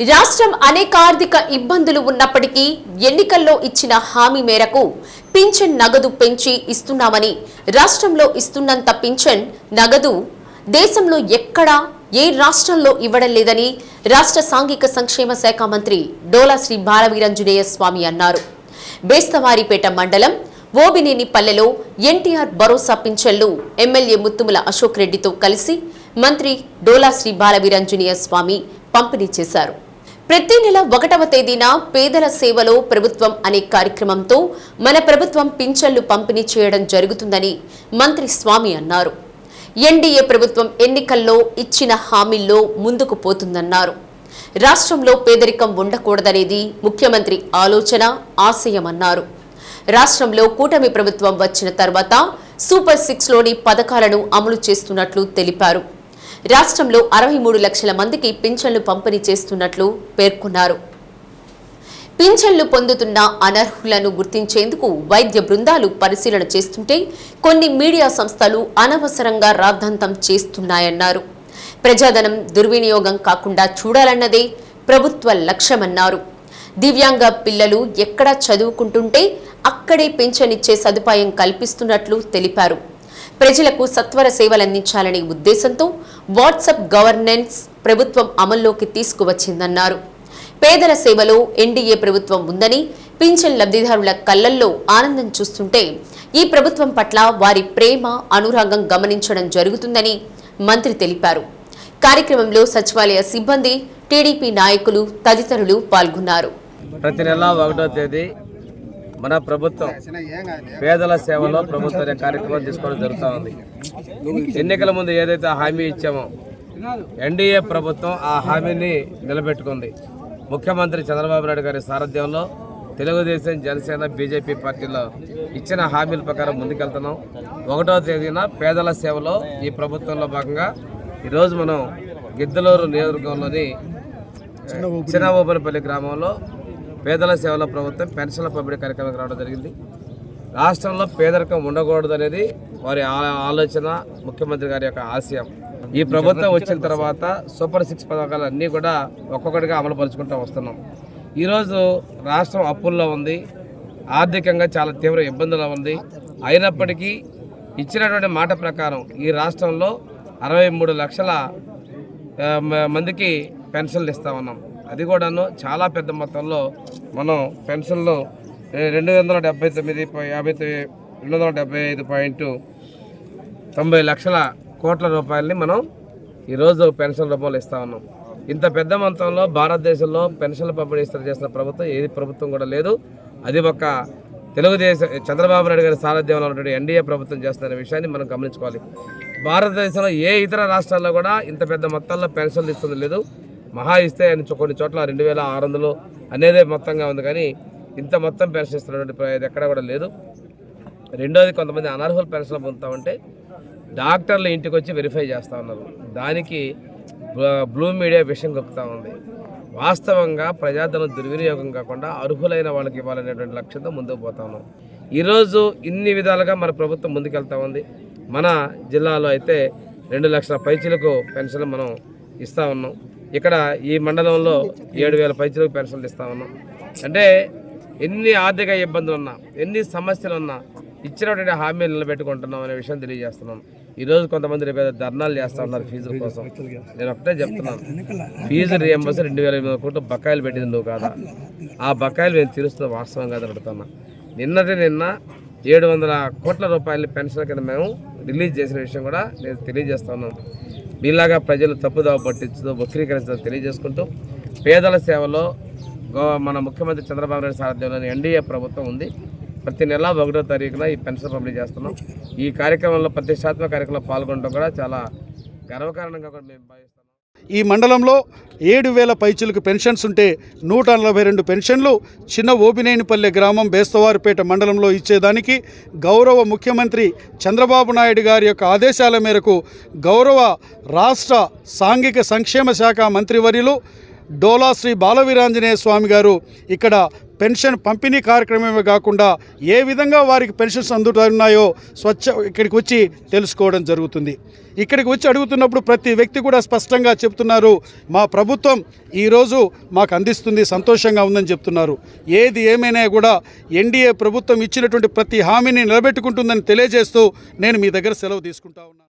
రాష్ట్రం అనేక ఆర్థిక ఇబ్బందులు ఉన్నప్పటికీ ఎన్నికల్లో ఇచ్చిన హామీ మేరకు పింఛన్ నగదు పెంచి ఇస్తున్నామని రాష్ట్రంలో ఇస్తున్నంత పింఛన్ నగదు దేశంలో ఎక్కడా ఏ రాష్ట్రంలో ఇవ్వడం లేదని రాష్ట్ర సాంఘిక సంక్షేమ శాఖ మంత్రి డోలా శ్రీ బాలవీరంజనేయ స్వామి అన్నారు. బేస్తవారిపేట మండలం ఓబినేని పల్లెలో ఎన్టీఆర్ భరోసా పింఛన్లు ఎమ్మెల్యే ముత్తుముల అశోక్ రెడ్డితో కలిసి మంత్రి డోలా శ్రీ బాలవీరంజనేయ స్వామి పంపిణీ చేశారు. ప్రతి నెల ఒకటవ తేదీన పేదల సేవలో ప్రభుత్వం అనే కార్యక్రమంతో మన ప్రభుత్వం పింఛన్లు పంపిణీ చేయడం జరుగుతుందని మంత్రి స్వామి అన్నారు. ఎన్డీఏ ప్రభుత్వం ఎన్నికల్లో ఇచ్చిన హామీల్లో ముందుకు పోతుందన్నారు. రాష్ట్రంలో పేదరికం ఉండకూడదనేది ముఖ్యమంత్రి ఆలోచన ఆశయమన్నారు రాష్ట్రంలో కూటమి ప్రభుత్వం వచ్చిన తర్వాత సూపర్ సిక్స్లోని పథకాలను అమలు చేస్తున్నట్లు తెలిపారు. రాష్ట్రంలో అరవై మూడు లక్షల మందికి పింఛన్లు పంపిణీ చేస్తున్నట్లు పేర్కొన్నారు. పింఛన్లు పొందుతున్న అనర్హులను గుర్తించేందుకు వైద్య బృందాలు పరిశీలన చేస్తుంటే కొన్ని మీడియా సంస్థలు అనవసరంగా రాద్ధాంతం చేస్తున్నాయన్నారు. ప్రజాధనం దుర్వినియోగం కాకుండా చూడాలన్నదే ప్రభుత్వ లక్ష్యమన్నారు. దివ్యాంగ పిల్లలు ఎక్కడ చదువుకుంటుంటే అక్కడే పింఛనిచ్చే సదుపాయం కల్పిస్తున్నట్లు తెలిపారు. ప్రజలకు సత్వర సేవలందించాలనే ఉద్దేశంతో వాట్సాప్ గవర్నెన్స్ ప్రభుత్వం అమల్లోకి తీసుకువచ్చిందన్నారు. పేదల సేవలో ఎన్డీఏ ప్రభుత్వం ఉందని పింఛన్ లబ్ధిదారుల కళ్ళల్లో ఆనందం చూస్తుంటే ఈ ప్రభుత్వం పట్ల వారి ప్రేమ అనురాగం గమనించడం జరుగుతుందని మంత్రి తెలిపారు. కార్యక్రమంలో సచివాలయ సిబ్బంది టీడీపీ నాయకులు తదితరులు పాల్గొన్నారు. ప్రతి నెల ఒకటో తేదీ మన ప్రభుత్వం పేదల సేవలో ప్రభుత్వ కార్యక్రమం తీసుకోవడం జరుగుతూ ఉంది. ఎన్నికల ముందు ఏదైతే హామీ ఇచ్చామో ఎన్డీఏ ప్రభుత్వం ఆ హామీని నిలబెట్టుకుంది. ముఖ్యమంత్రి చంద్రబాబు నాయుడు గారి సారథ్యంలో తెలుగుదేశం జనసేన బీజేపీ పార్టీలో ఇచ్చిన హామీల ప్రకారం ముందుకెళ్తున్నాం. ఒకటో తేదీన పేదల సేవలో ఈ ప్రభుత్వంలో భాగంగా ఈరోజు మనం గిద్దలూరు నియోజకవర్గంలోని చిన్న ఓబనపల్లి గ్రామంలో పేదల సేవల ప్రభుత్వం పెన్షన్ల పంపిణీ కార్యక్రమానికి రావడం జరిగింది. రాష్ట్రంలో పేదరికం ఉండకూడదు అనేది వారి ఆ- ఆలోచన ముఖ్యమంత్రి గారి యొక్క ఆశయం. ఈ ప్రభుత్వం వచ్చిన తర్వాత సూపర్ సిక్స్ పథకాలు అన్నీ కూడా ఒక్కొక్కటిగా అమలుపరుచుకుంటూ వస్తున్నాం. ఈరోజు రాష్ట్రం అప్పుల్లో ఉంది. ఆర్థికంగా చాలా తీవ్ర ఇబ్బందులు ఉంది. అయినప్పటికీ ఇచ్చినటువంటి మాట ప్రకారం ఈ రాష్ట్రంలో అరవై మూడు లక్షల మందికి పెన్షన్లు ఇస్తా ఉన్నాం. అది కూడాను చాలా పెద్ద మొత్తంలో మనం పెన్షన్లు రెండు వందల డెబ్బై తొమ్మిది యాభై రెండు వందల డెబ్బై ఐదు పాయింట్ తొంభై లక్షల కోట్ల రూపాయలని మనం ఈరోజు పెన్షన్ రూపంలో ఇస్తా ఉన్నాం. ఇంత పెద్ద మొత్తంలో భారతదేశంలో పెన్షన్ల పంపిణీ చేసిన ప్రభుత్వం ఏది ప్రభుత్వం కూడా లేదు. అది ఒక తెలుగుదేశం చంద్రబాబు నాయుడు గారి సారథ్యంలో ఉన్నటువంటి ఎన్డీఏ ప్రభుత్వం చేస్తున్న విషయాన్ని మనం గమనించుకోవాలి. భారతదేశంలో ఏ ఇతర రాష్ట్రాల్లో కూడా ఇంత పెద్ద మొత్తంలో పెన్షన్లు ఇస్తుంది లేదు. మహా ఇస్తే అని కొన్ని చోట్ల రెండు వేల ఆరు వందలు అనేదే మొత్తంగా ఉంది కానీ ఇంత మొత్తం పెన్షన్ ఇస్తున్నటువంటి ప్ర- ఎక్కడ కూడా లేదు. రెండోది కొంతమంది అనర్హులు పెన్షన్లు పొందుతామంటే డాక్టర్లు ఇంటికి వచ్చి వెరిఫై చేస్తూ ఉన్నారు. దానికి బ్లూ మీడియా విషయం కక్కుతా ఉంది. వాస్తవంగా ప్రజాధనం దుర్వినియోగం కాకుండా అర్హులైన వాళ్ళకి ఇవ్వాలనేటువంటి లక్ష్యంతో ముందుకు పోతా ఉన్నాం. ఈరోజు ఇన్ని విధాలుగా మన ప్రభుత్వం ముందుకెళ్తా ఉంది. మన జిల్లాలో అయితే రెండు లక్షల పైచీలకు పెన్షన్లు మనం ఇస్తా ఉన్నాం. ఇక్కడ ఈ మండలంలో ఏడు వేల పైచీలకు పెన్షన్లు ఇస్తా ఉన్నాం. అంటే ఎన్ని ఆర్థిక ఇబ్బందులు ఉన్నా ఎన్ని సమస్యలు ఉన్నా ఇచ్చినటువంటి హామీలు నిలబెట్టుకుంటున్నాం అనే విషయం తెలియజేస్తున్నాం. ఈ రోజు కొంతమంది రేపు ధర్నాలు చేస్తా ఉన్నారు ఫీజుల కోసం. నేను ఒకటే చెప్తున్నాను ఫీజు రియంబర్స్ రెండు వేల ఎనిమిది కోట్లు బకాయిలు పెట్టింది నువ్వు కాదా? ఆ బకాయిలు మేము తీరుస్తున్న వాస్తవం కాదు అడుగుతున్నా. నిన్నటి నిన్న ఏడు వందల కోట్ల రూపాయల పెన్షన్ కింద మేము రిలీజ్ చేసిన విషయం కూడా నేను తెలియజేస్తున్నాను మీలాగా ప్రజలు తప్పుదావ పట్టించదు వక్రీకరించదో తెలియజేసుకుంటూ పేదల సేవలో గో మన ముఖ్యమంత్రి చంద్రబాబు నాయుడు సారథ్యంలోని ఎన్డీఏ ప్రభుత్వం ఉంది. ప్రతి నెల ఒకటో తారీఖున ఈ పెన్షన్ పంపిణీ చేస్తున్నాం. ఈ కార్యక్రమంలో ప్రతిష్టాత్మక కార్యక్రమంలో పాల్గొనడం కూడా చాలా గర్వకారణంగా కూడా మేము భావిస్తున్నాం. ఈ మండలంలో ఏడు వేల పైచులకు పెన్షన్స్ ఉంటే నూట నలభై రెండు పెన్షన్లు చిన్న ఓబినేనిపల్లె గ్రామం బేస్తవారిపేట మండలంలో ఇచ్చేదానికి గౌరవ ముఖ్యమంత్రి చంద్రబాబు నాయుడు గారి యొక్క ఆదేశాల మేరకు గౌరవ రాష్ట్ర సాంఘిక సంక్షేమ శాఖ మంత్రివర్యులు డోలా శ్రీ బాలవీరాంజనేయ స్వామి గారు ఇక్కడ పెన్షన్ పంపిణీ కార్యక్రమమే కాకుండా ఏ విధంగా వారికి పెన్షన్స్ అందుతున్నాయో స్వచ్ఛ ఇక్కడికి వచ్చి తెలుసుకోవడం జరుగుతుంది. ఇక్కడికి వచ్చి అడుగుతున్నప్పుడు ప్రతి వ్యక్తి కూడా స్పష్టంగా చెప్తున్నారు మా ప్రభుత్వం ఈరోజు మాకు అందిస్తుంది సంతోషంగా ఉందని చెప్తున్నారు. ఏది ఏమైనా కూడా ఎన్డీఏ ప్రభుత్వం ఇచ్చినటువంటి ప్రతి హామీని నిలబెట్టుకుంటుందని తెలియజేస్తూ నేను మీ దగ్గర సెలవు తీసుకుంటా ఉన్నాను.